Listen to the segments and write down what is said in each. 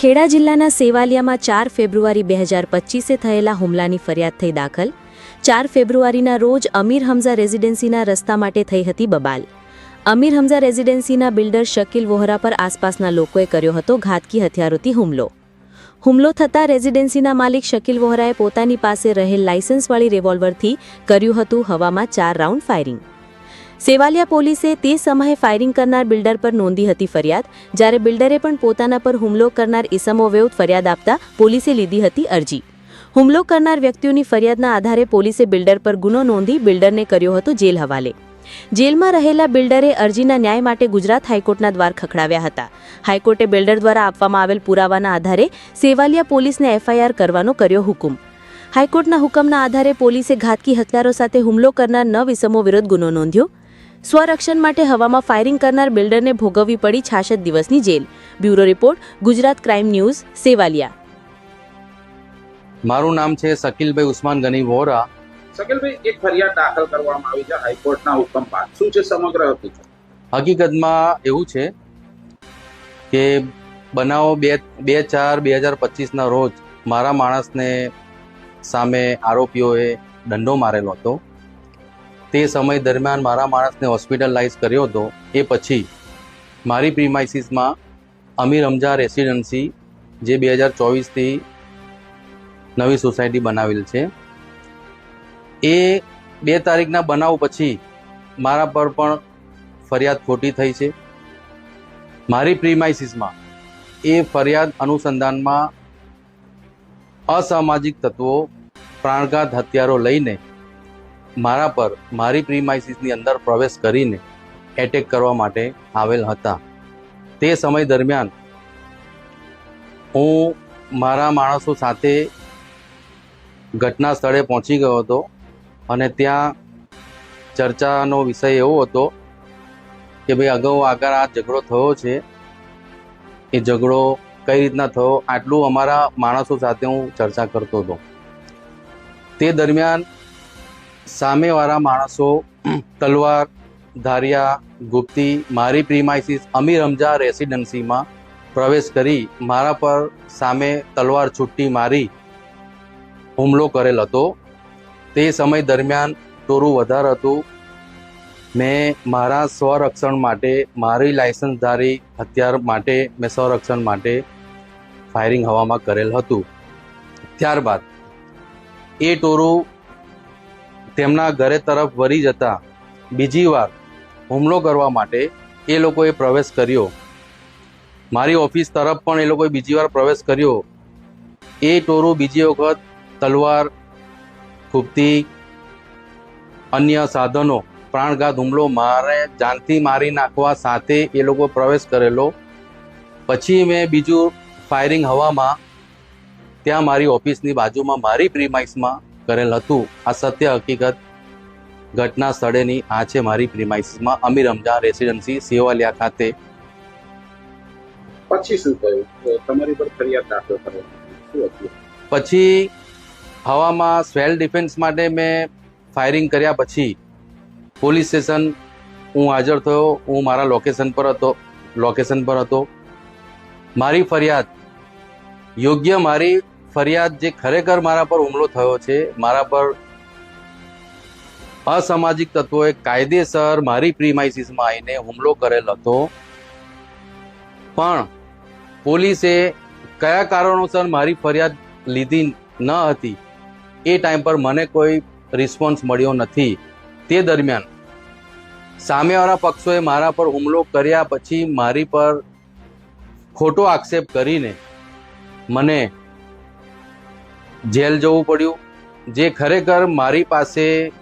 ખેડા જિલ્લાના સેવાલિયામાં ચાર ફેબ્રુઆરી બે હજાર પચીસે થયેલા હુમલાની ફરિયાદ થઈ દાખલ. ચાર ફેબ્રુઆરીના રોજ અમીર હમઝા રેઝિડેન્સીના રસ્તા માટે થઈ હતી બબાલ. અમીર હમઝા રેઝિડેન્સીના બિલ્ડર શકીલ વોહરા પર આસપાસના લોકોએ કર્યો હતો ઘાતકી હથિયારોથી હુમલો. હુમલો થતાં રેઝિડેન્સીના માલિક શકીલ વોહરાએ પોતાની પાસે રહેલ લાયસન્સવાળી રિવોલ્વરથી કર્યું હતું હવામાં ચાર રાઉન્ડ ફાયરિંગ. સેવાલિયા પોલીસે તે સમયે ફાયરિંગ કરનાર બિલ્ડર પર નોંધી હતી ફરિયાદ, જ્યારે બિલ્ડરે પણ પોતાના પર હુમલો કરનાર ઇસમો ફરિયાદ આપતા પોલીસે લીધી હતી અરજી. હુમલો કરનાર વ્યક્તિઓની ફરિયાદના આધારે પોલીસે બિલ્ડર પર ગુનો નોંધી બિલ્ડરને કર્યો હતો જેલ હવાલે. જેલમાં રહેલા બિલ્ડરે અરજીના ન્યાય માટે ગુજરાત હાઈકોર્ટના દ્વાર ખખડાવ્યા હતા. હાઈકોર્ટે બિલ્ડર દ્વારા આપવામાં આવેલ પુરાવાના આધારે સેવાલિયા પોલીસને એફઆઈઆર કરવાનો કર્યો હુકુમ. હાઈકોર્ટના હુકમના આધારે પોલીસે ઘાતકી હથિયારો સાથે હુમલો કરનાર નવ ઇસમો વિરુદ્ધ ગુનો નોંધ્યો. સ્વરક્ષણ માટે હવામાં ફાયરિંગ કરનાર બિલ્ડરને ભોગવવી પડી છાસઠ દિવસની jail. Bureau report Gujarat crime news Sevaliya. મારું નામ છે શકીલભાઈ ઉસ્માન ગની વોરા. શકીલભાઈ એક ફરિયાદ દાખલ કરવામાં આવી છે હાઈકોર્ટના હુકમ બાદ. શું છે સમગ્ર હકીકત હકીકતમાં એવું છે કે બનાવો બે બે ચાર બે હજાર પચીસના રોજ મારા માણસને સામે આરોપીઓએ દંડો મારેલો હતો. તે સમય દરમિયાન મારા માણસને હોસ્પિટલાઇઝ કર્યો હતો. એ પછી મારી પ્રીમાઇસીસમાં અમીર હમઝા રેસિડન્સી જે બે હજાર ચોવીસથી નવી સોસાયટી બનાવેલ છે. એ બે તારીખના બનાવ પછી મારા પર પણ ફરિયાદ ખોટી થઈ છે. મારી પ્રીમાઇસીસમાં એ ફરિયાદ અનુસંધાનમાં અસામાજિક તત્વો, પ્રાણઘાત હથિયારો લઈને મારા પર મારી પ્રીમાઇસીસની અંદર પ્રવેશ કરીને એટેક કરવા માટે આવેલ હતા. તે સમય દરમિયાન હું મારા માણસો સાથે ઘટના સ્થળે પહોંચી ગયો હતો અને ત્યાં ચર્ચાનો વિષય એવો હતો કે ભાઈ અગાઉ આગળ આ ઝઘડો થયો છે. એ ઝઘડો કઈ રીતના થયો આટલું અમારા માણસો સાથે હું ચર્ચા કરતો હતો. તે દરમિયાન સામેવાળા માણસો, તલવાર, ધારિયા, ગુપ્તી, મારી પ્રીમાઇસીસ, અમીર રમઝા રેસિડન્સીમાં પ્રવેશ કરી મારા પર સામે તલવાર છુટ્ટી મારી હુમલો કરેલ હતો. તે સમય દરમિયાન તોરું વધાર હતું. મેં મારા સ્વરક્ષણ માટે, મારી લાયસન્સધારી હથિયાર માટે, મેં સ્વરક્ષણ માટે ફાયરિંગ હવામાં કરેલ હતું. ત્યારબાદ એ ટોરું તેમના ઘરે તરફ વળી જતા બીજી વાર હુમલો કરવા માટે એ લોકોએ પ્રવેશ કર્યો. મારી ઓફિસ તરફ પણ એ લોકોએ બીજી વાર પ્રવેશ કર્યો. એ ટોરું બીજી વખત તલવાર, ખૂબતી, અન્ય સાધનો, પ્રાણઘાત હુમલો મારે જાનથી મારી નાખવા સાથે એ લોકો પ્રવેશ કરેલો. પછી મેં બીજું ફાયરિંગ હવામાં ત્યાં મારી ઓફિસની બાજુમાં મારી પ્રીમાઇસમાં કરેલ હતું. આ સત્ય હકીકત ઘટના સ્થળેની આ છે મારી પ્રિમાઇસીસમાં અમીર અમજા રેસિડન્સી સેવાલિયા ખાતે. પછી શું થયું? તમારી પર ફરિયાદ દાખલ હતું? પછી હવામાં સ્વેલ ડિફેન્સ માટે મેં ફાયરિંગ કર્યા પછી પોલીસ સ્ટેશન હું હાજર થયો. હું મારા લોકેશન પર હતો. લોકેશન પર હતો. મારી ફરિયાદ યોગ્ય મારી ફરિયાદ જે ખરેખર મારા પર હુમલો થયો છે, મારા પર અસામાજિક તત્વોએ કાયદેસર મારી પ્રીમાઇસીસમાં આવીને હુમલો કરેલ હતો. પણ પોલીસે કયા કારણોસર મારી ફરિયાદ લીધી ન હતી, એ ટાઈમ પર મને કોઈ રિસ્પોન્સ મળ્યો નથી. તે દરમિયાન સામેવાળા પક્ષોએ મારા પર હુમલો કર્યા પછી મારી પર ખોટો આક્ષેપ કરીને મને જેલ જવું પડ્યું, જે ખરેખર મારી પાસે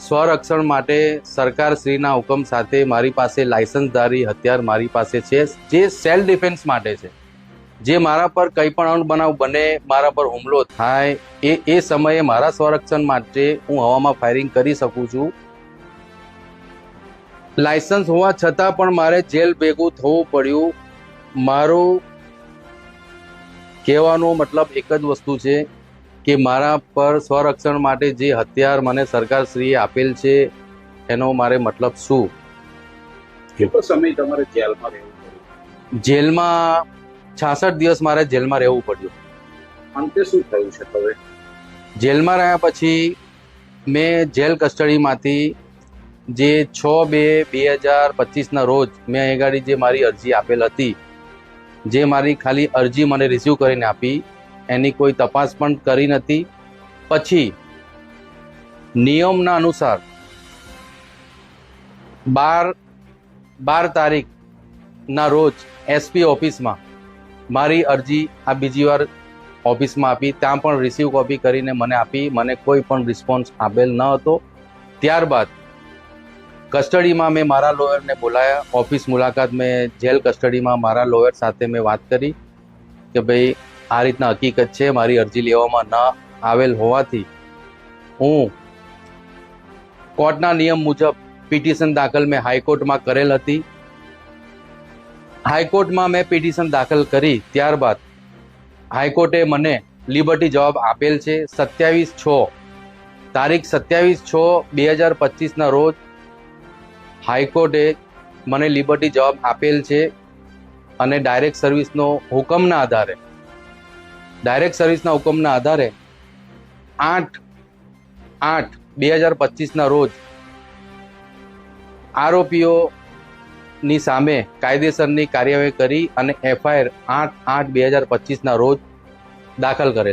સ્વરક્ષણ માટે સરકારશ્રીના હુકમ સાથે મારી પાસે લાયસન્સધારી હથિયાર મારી પાસે છે, જે સેલ્ફ ડિફેન્સ માટે છે. જે મારા પર કંઈ પણ અણબનાવ બને, મારા પર હુમલો થાય, એ એ સમયે મારા સ્વરક્ષણ માટે હું હવામાં ફાયરિંગ કરી શકું છું. લાયસન્સ હોવા છતાં પણ મારે જેલ ભેગું થવું પડ્યું. મારું કહેવાનો મતલબ એક જ વસ્તુ છે કે મારા પર સ્વરક્ષણ માટે જે હથિયાર મને સરકારશ્રીએ આપેલ છે એનો મારે મતલબ શું? કેટલો સમય તમારે જેલમાં રહેવું જેલમાં છાસઠ દિવસ મારે જેલમાં રહેવું પડ્યું. અંતે શું થયું છે હવે? જેલમાં રહ્યા પછી મેં જેલ કસ્ટડીમાંથી જે છ બે બે હજાર પચીસના રોજ મેં અહીં ગાડી જે મારી અરજી આપેલ હતી જે મારી ખાલી અરજી મને રિસીવ કરીને આપી એની કોઈ તપાસ પણ કરી નથી. પછી નિયમના અનુસાર બાર બાર તારીખના રોજ એસપી ઓફિસમાં મારી અરજી આ બીજી વાર ઓફિસમાં આપી. ત્યાં પણ રિસીવ કોપી કરીને મને આપી. મને કોઈ પણ રિસ્પોન્સ આપેલ ન હતો. ત્યારબાદ કસ્ટડીમાં મેં મારા લોયરને બોલાયા. ઓફિસ મુલાકાત મેં જેલ કસ્ટડીમાં મારા લોયર સાથે મેં વાત કરી કે ભાઈ આ રીતના હકીકત છે, મારી અરજી લેવામાં ન આવેલ હોવાથી હું કોર્ટના નિયમ મુજબ પિટિશન દાખલ મેં હાઈકોર્ટમાં કરેલ હતી. હાઈકોર્ટમાં મેં પિટિશન દાખલ કરી, ત્યારબાદ હાઈકોર્ટે મને લિબર્ટી જવાબ આપેલ છે, સત્યાવીસ છ તારીખ સત્યાવીસ છ બે હજાર પચીસના રોજ હાઈકોર્ટે મને લિબર્ટી જવાબ આપેલ છે અને ડાયરેક્ટ સર્વિસનો હુકમના આધારે ડાયરેક્ટ સર્વિસના હુકમના આધારે આઠ આઠ, બે હજાર પચીસના રોજ આરોપીઓની સામે કાયદેસરની કાર્યવાહી કરી અને એફઆઈઆર આઠ આઠ, બે હજાર પચીસના રોજ દાખલ કરેલ.